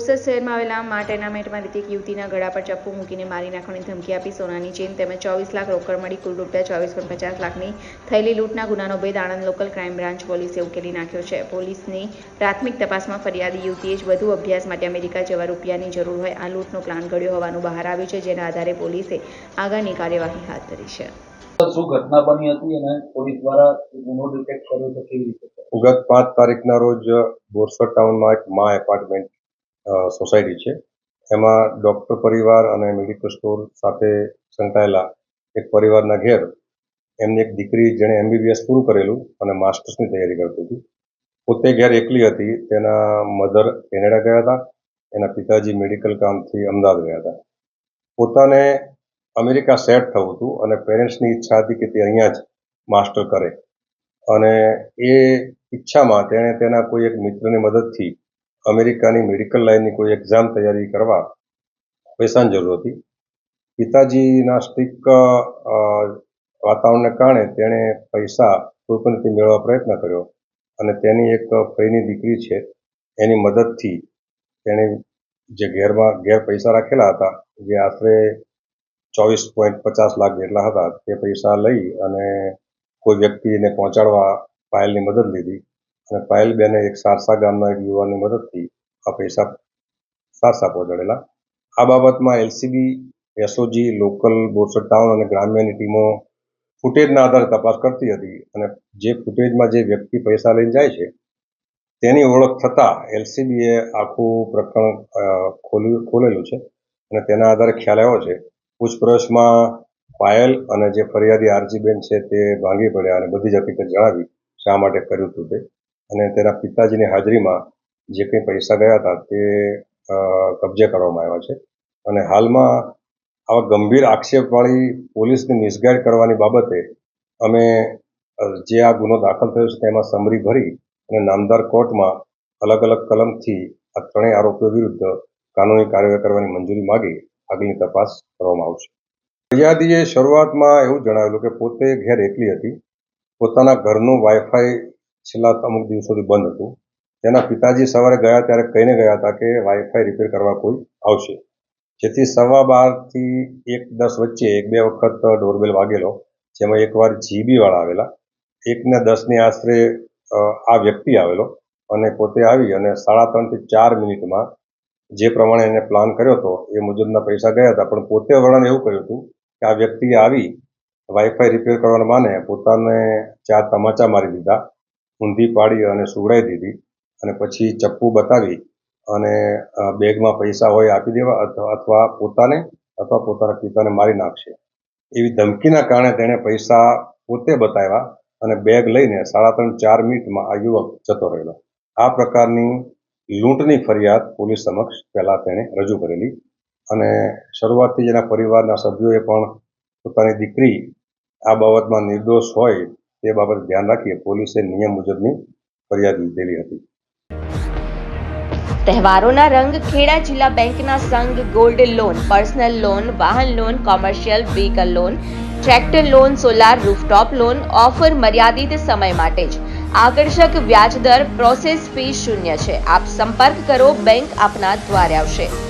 બોરસદ શહેરમાં આવેલા મા ટેર્નામેન્ટમાં રહેતી એક યુવતીના ગળા પર ચપ્પુ મૂકીને મારી નાખવાની ધમકી આપી સોનાની ચેન તેમજ ચોવીસ લાખ રોકડ મળી કુલ રૂપિયા ચોવીસ પોઈન્ટ પચાસ લાખની થયેલી લૂંટના ગુનાનો ભેદ આણંદ લોકલ ક્રાઇમ બ્રાન્ચ પોલીસે ઉકેલી નાખ્યો છે પોલીસની પ્રાથમિક તપાસમાં ફરિયાદી યુવતીએ જ વધુ અભ્યાસ માટે અમેરિકા જવા રૂપિયાની જરૂર હોય આ લૂંટનો પ્લાન ઘડ્યો હોવાનું બહાર આવ્યું છે જેના આધારે પોલીસે આગળની કાર્યવાહી હાથ ધરી છે શું ઘટના બની હતી અને પોલીસ દ્વારા ગુનો ડિટેક્ટ કર્યો તો કેવી રીતે? ગત પાંચ તારીખના રોજ બોરસદ ટાઉનમાં એક મા એપાર્ટમેન્ટ સોસાયટી છે. એમાં ડૉક્ટર પરિવાર અને મેડિકલ સ્ટોર સાથે સંકળાયેલા એક પરિવારના ઘેર એમની એક દીકરી જેણે એમબીબીએસ પૂરું કરેલું અને માસ્ટર્સની તૈયારી કરતી હતી. પોતે ઘેર એકલી હતી. તેના મધર કેનેડા ગયા હતા. એના પિતાજી મેડિકલ કામથી અમદાવાદ ગયા હતા. પોતાને અમેરિકા સેટ થવું હતું અને પેરેન્ટ્સની ઈચ્છા હતી કે તે અહીંયા જ માસ્ટર કરે. અને એ ઈચ્છામાં તેણે તેના કોઈ એક મિત્રની મદદથી અમેરિકાની મેડિકલ લાઇનની કોઈ એક્ઝામ તૈયારી કરવા પૈસાની જરૂર હતી. પિતાજીના સ્ટીક વાતાવરણને કારણે તેણે પૈસા કોઈપણ રીતે મેળવવા પ્રયત્ન કર્યો અને તેની એક ફઈની દીકરી છે, એની મદદથી તેણે જે ઘેરમાં, ઘેર પૈસા રાખેલા હતા, જે આશરે ચોવીસ પોઈન્ટ પચાસ લાખ જેટલા હતા, તે પૈસા લઈ અને કોઈ વ્યક્તિને પહોંચાડવા પાયલની મદદ લીધી. અને પાયલબેને એક સારસા ગામના એક યુવાનની મદદથી આ પૈસા સારસા પહોંચાડેલા. આ બાબતમાં LCB SOG local Borsad town અને ગ્રામ્યની ટીમો ફૂટેજના આધારે તપાસ કરતી હતી અને જે ફૂટેજમાં જે વ્યક્તિ પૈસા લઈને જાય છે, તેની ઓળખ થતાં એલસીબીએ આખું પ્રકરણ ખોલ્યું ખોલેલું છે અને તેના આધારે ખ્યાલ આવ્યો છે. પૂછપરછમાં પાયલ અને જે ફરિયાદી આરજીબેન છે તે ભાંગી પડ્યા અને બધી જ હકીકત જણાવી શા માટે કર્યું હતું તે. અને તેના પિતાજીની હાજરીમાં જે કંઈ પૈસા ગયા હતા તે કબજે કરવામાં આવ્યા છે. અને હાલમાં આવા ગંભીર આક્ષેપવાળી પોલીસને મિસગાઈડ કરવાની બાબતે અમે જે આ ગુનો દાખલ થયો છે તેમાં સમરી ભરી અને નામદાર કોર્ટમાં અલગ અલગ કલમથી આ ત્રણેય આરોપીઓ વિરુદ્ધ કાનૂની કાર્યવાહી કરવાની મંજૂરી માગી. આગળની તપાસ કરવામાં આવશે. ફરિયાદીએ શરૂઆતમાં એવું જણાવેલું કે પોતે ઘેર એકલી હતી. પોતાના ઘરનું વાઈફાઈ છેલ્લા અમુક દિવસોથી બંધ હતું. તેના પિતાજી સવારે ગયા ત્યારે કહીને ગયા હતા કે વાઈફાઈ રિપેર કરવા કોઈ આવશે. જેથી સવા બારથી એક દસ વચ્ચે એક બે વખત ડોરબેલ વાગેલો, જેમાં એકવાર જીબીવાળા આવેલા. એકને દસની આશરે આ વ્યક્તિ આવેલો અને પોતે આવી અને સાડા ત્રણથી ચાર મિનિટમાં જે પ્રમાણે એને પ્લાન કર્યો હતો, એ મુજબના પૈસા ગયા હતા. પણ પોતે વર્ણન એવું કર્યું હતું કે આ વ્યક્તિએ આવી વાઈફાઈ રિપેર કરવાના માને, પોતાને ચાર તમાચા મારી દીધા. ઊંધી પાડી અને સુવડાવી દીધી અને પછી ચપ્પુ બતાવી અને બેગમાં પૈસા હોય આપી દેવા અથવા અથવા પોતાને, અથવા પોતાના પિતાને મારી નાખશે. એવી ધમકીના કારણે તેણે પૈસા પોતે બતાવ્યા અને બેગ લઈને સાડા ત્રણ ચાર મિનિટમાં આ યુવક જતો રહેલો. આ પ્રકારની લૂંટની ફરિયાદ પોલીસ સમક્ષ પહેલાં તેણે રજૂ કરેલી અને શરૂઆતથી જ એના પરિવારના સભ્યોએ પણ પોતાની દીકરી આ બાબતમાં નિર્દોષ હોય તે બાબત ધ્યાન રાખીએ. પોલીસે નિયમ મુજબની ફરિયાદ લીધેલી હતી. તહેવારોના રંગ ખેડા જિલ્લા બેંકના સંઘ ગોલ્ડ લોન, પર્સનલ લોન, વાહન loan, commercial vehicle loan, tractor loan, solar rooftop loan, offer મર્યાદિત સમય માટે જ. આકર્ષક વ્યાજ દર પ્રોસેસ ફી શૂન્ય છે. આપ સંપર્ક કરો, બેંક આપના દ્વારે આવશે.